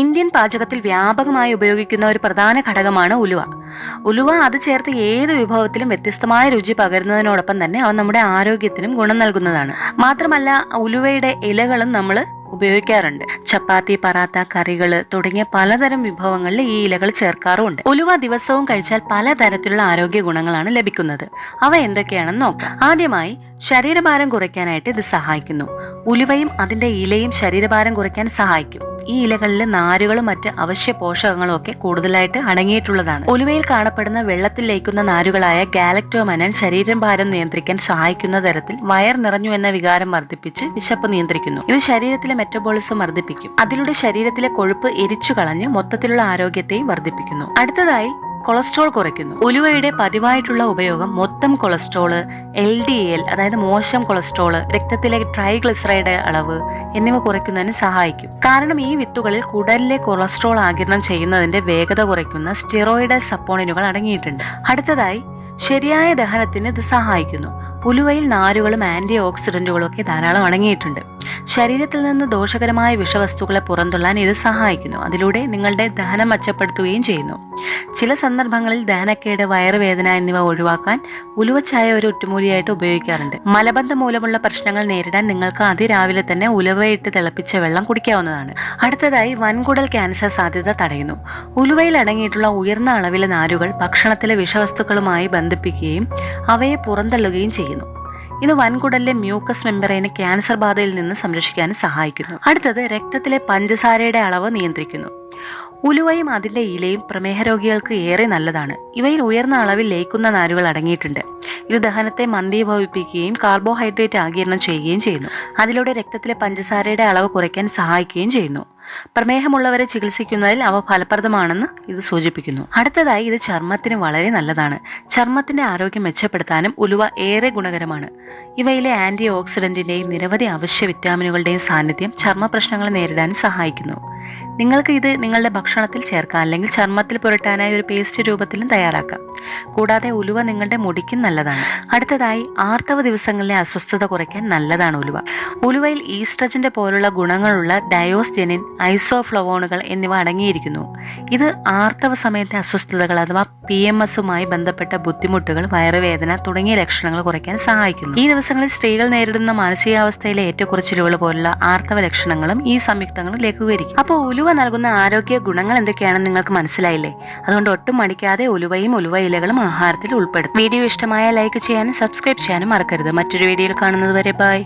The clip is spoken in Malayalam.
ഇന്ത്യൻ പാചകത്തിൽ വ്യാപകമായി ഉപയോഗിക്കുന്ന ഒരു പ്രധാന ഘടകമാണ് ഉലുവ. ഉലുവ അത് ചേർത്ത് ഏത് വിഭവത്തിലും വ്യത്യസ്തമായ രുചി പകരുന്നതിനോടൊപ്പം തന്നെ അവ നമ്മുടെ ആരോഗ്യത്തിനും ഗുണം നൽകുന്നതാണ്. മാത്രമല്ല ഉലുവയുടെ ഇലകളും നമ്മൾ ഉപയോഗിക്കാറുണ്ട്. ചപ്പാത്തി പറാത്ത കറികൾ തുടങ്ങിയ പലതരം വിഭവങ്ങളിൽ ഈ ഇലകൾ ചേർക്കാറുമുണ്ട്. ഉലുവ ദിവസവും കഴിച്ചാൽ പലതരത്തിലുള്ള ആരോഗ്യ ഗുണങ്ങളാണ് ലഭിക്കുന്നത്. അവ എന്തൊക്കെയാണെന്ന് നോക്കാം. ആദ്യമായി ശരീരഭാരം കുറയ്ക്കാനായിട്ട് ഇത് സഹായിക്കുന്നു. ഉലുവയും അതിന്റെ ഇലയും ശരീരഭാരം കുറയ്ക്കാൻ സഹായിക്കും. ഈ ഇലകളിൽ നാരുകളും മറ്റ് അവശ്യ പോഷകങ്ങളും ഒക്കെ കൂടുതലായിട്ട് അടങ്ങിയിട്ടുള്ളതാണ്. ഒലുവയിൽ കാണപ്പെടുന്ന വെള്ളത്തിൽ ലയിക്കുന്ന നാരുകളായ ഗാലക്ടോമനൻ ശരീരം ഭാരം നിയന്ത്രിക്കാൻ സഹായിക്കുന്ന തരത്തിൽ വയർ നിറഞ്ഞു എന്ന വികാരം വർദ്ധിപ്പിച്ച് വിശപ്പ് നിയന്ത്രിക്കുന്നു. ഇത് ശരീരത്തിലെ മെറ്റബോളിസം വർദ്ധിപ്പിക്കും. അതിലൂടെ ശരീരത്തിലെ കൊഴുപ്പ് എരിച്ചു കളഞ്ഞ് മൊത്തത്തിലുള്ള ആരോഗ്യത്തെയും വർദ്ധിപ്പിക്കുന്നു. അടുത്തതായി കൊളസ്ട്രോൾ കുറയ്ക്കുന്നു. ഉലുവയുടെ പതിവായിട്ടുള്ള ഉപയോഗം മൊത്തം കൊളസ്ട്രോൾ എൽ ഡി എൽ അതായത് മോശം കൊളസ്ട്രോൾ രക്തത്തിലെ ട്രൈഗ്ലിസറൈഡ് അളവ് എന്നിവ കുറയ്ക്കുന്നതിന് സഹായിക്കും. കാരണം ഈ വിത്തുകളിൽ കുടലിലെ കൊളസ്ട്രോൾ ആകിരണം ചെയ്യുന്നതിന്റെ വേഗത കുറയ്ക്കുന്ന സ്റ്റിറോയിഡ് സപ്പോണിനുകൾ അടങ്ങിയിട്ടുണ്ട്. അടുത്തതായി ശരിയായ ദഹനത്തിന് ഇത് സഹായിക്കുന്നു. ഉലുവയിൽ നാരുകളും ആന്റി ഓക്സിഡന്റുകളും ഒക്കെ ധാരാളം അടങ്ങിയിട്ടുണ്ട്. ശരീരത്തിൽ നിന്ന് ദോഷകരമായ വിഷവസ്തുക്കളെ പുറന്തള്ളാൻ ഇത് സഹായിക്കുന്നു. അതിലൂടെ നിങ്ങളുടെ ദഹനം മെച്ചപ്പെടുത്തുകയും ചെയ്യുന്നു. ചില സന്ദർഭങ്ങളിൽ ദഹനക്കേട് വയറുവേദന എന്നിവ ഒഴിവാക്കാൻ ഉലുവച്ചായ ഒരു ഒറ്റുമൂലിയായിട്ട് ഉപയോഗിക്കാറുണ്ട്. മലബന്ധം മൂലമുള്ള പ്രശ്നങ്ങൾ നേരിടാൻ നിങ്ങൾക്ക് അതിരാവിലെ തന്നെ ഉലുവയിട്ട് തിളപ്പിച്ച വെള്ളം കുടിക്കാവുന്നതാണ്. അടുത്തതായി വൻകുടൽ ക്യാൻസർ സാധ്യത തടയുന്നു. ഉലുവയിൽ അടങ്ങിയിട്ടുള്ള ഉയർന്ന അളവിലെ നാരുകൾ ഭക്ഷണത്തിലെ വിഷവസ്തുക്കളുമായി ബന്ധിപ്പിക്കുകയും അവയെ പുറന്തള്ളുകയും ചെയ്യുന്നു. ഇത് വൻകുടലിലെ മ്യൂക്കസ് മെമ്പറൈനെ ക്യാൻസർ ബാധയിൽ നിന്ന് സംരക്ഷിക്കാൻ സഹായിക്കുന്നു. അടുത്തത് രക്തത്തിലെ പഞ്ചസാരയുടെ അളവ് നിയന്ത്രിക്കുന്നു. ഉലുവയും അതിന്റെ ഇലയും പ്രമേഹ രോഗികൾക്ക് ഏറെ നല്ലതാണ്. ഇവയിൽ ഉയർന്ന അളവിൽ ലയിക്കുന്ന നാരുകൾ അടങ്ങിയിട്ടുണ്ട്. ഇത് ദഹനത്തെ മന്ദീഭവിപ്പിക്കുകയും കാർബോഹൈഡ്രേറ്റ് ആകിരണം ചെയ്യുകയും ചെയ്യുന്നു. അതിലൂടെ രക്തത്തിലെ പഞ്ചസാരയുടെ അളവ് കുറയ്ക്കാൻ സഹായിക്കുകയും ചെയ്യുന്നു. പ്രമേഹമുള്ളവരെ ചികിത്സിക്കുന്നതിൽ അവ ഫലപ്രദമാണെന്ന് ഇത് സൂചിപ്പിക്കുന്നു. അടുത്തതായി ഇത് ചർമ്മത്തിന് വളരെ നല്ലതാണ്. ചർമ്മത്തിന്റെ ആരോഗ്യം മെച്ചപ്പെടുത്താനും ഉലുവ ഏറെ ഗുണകരമാണ്. ഇവയിലെ ആന്റി ഓക്സിഡന്റിന്റെയും നിരവധി അവശ്യ വിറ്റാമിനുകളുടെയും സാന്നിധ്യം ചർമ്മ പ്രശ്നങ്ങൾ നേരിടാൻ സഹായിക്കുന്നു. നിങ്ങൾക്ക് ഇത് നിങ്ങളുടെ ഭക്ഷണത്തിൽ ചേർക്കാം അല്ലെങ്കിൽ ചർമ്മത്തിൽ പുരട്ടാനായി ഒരു പേസ്റ്റ് രൂപത്തിലും തയ്യാറാക്കാം. കൂടാതെ ഉലുവ നിങ്ങളുടെ മുടിക്കും നല്ലതാണ്. അടുത്തതായി ആർത്തവ ദിവസങ്ങളിലെ അസ്വസ്ഥത കുറയ്ക്കാൻ നല്ലതാണ് ഉലുവ. ഉലുവയിൽ ഈസ്ട്രജിന്റെ പോലുള്ള ഗുണങ്ങളുള്ള ഡയോസ്ജെനിൻ ഐസോഫ്ലവോണുകൾ എന്നിവ അടങ്ങിയിരിക്കുന്നു. ഇത് ആർത്തവ സമയത്തെ അസ്വസ്ഥതകൾ അഥവാ പി എം എസുമായി ബന്ധപ്പെട്ട ബുദ്ധിമുട്ടുകൾ വയറുവേദന തുടങ്ങിയ ലക്ഷണങ്ങൾ കുറയ്ക്കാൻ സഹായിക്കുന്നു. ഈ ദിവസങ്ങളിൽ സ്ത്രീകൾ നേരിടുന്ന മാനസികാവസ്ഥയിലെ ഏറ്റക്കുറച്ചിലുകൾ പോലുള്ള ആർത്തവ ലക്ഷണങ്ങളും ഈ സംയുക്തങ്ങളും ലഘൂകരിക്കും. അപ്പോൾ ഉലുവ നൽകുന്ന ആരോഗ്യ ഗുണങ്ങൾ എന്തൊക്കെയാണെന്ന് നിങ്ങൾക്ക് മനസ്സിലായില്ലേ? അതുകൊണ്ട് ഒട്ടും മടിക്കാതെ ഉലുവയും ഉലുവ ഇലകളും ആഹാരത്തിൽ ഉൾപ്പെടുത്തും. വീഡിയോ ഇഷ്ടമായ ലൈക്ക് ചെയ്യാനും സബ്സ്ക്രൈബ് ചെയ്യാനും മറക്കരുത്. മറ്റൊരു വീഡിയോയിൽ കാണുന്നത് വരെ ബൈ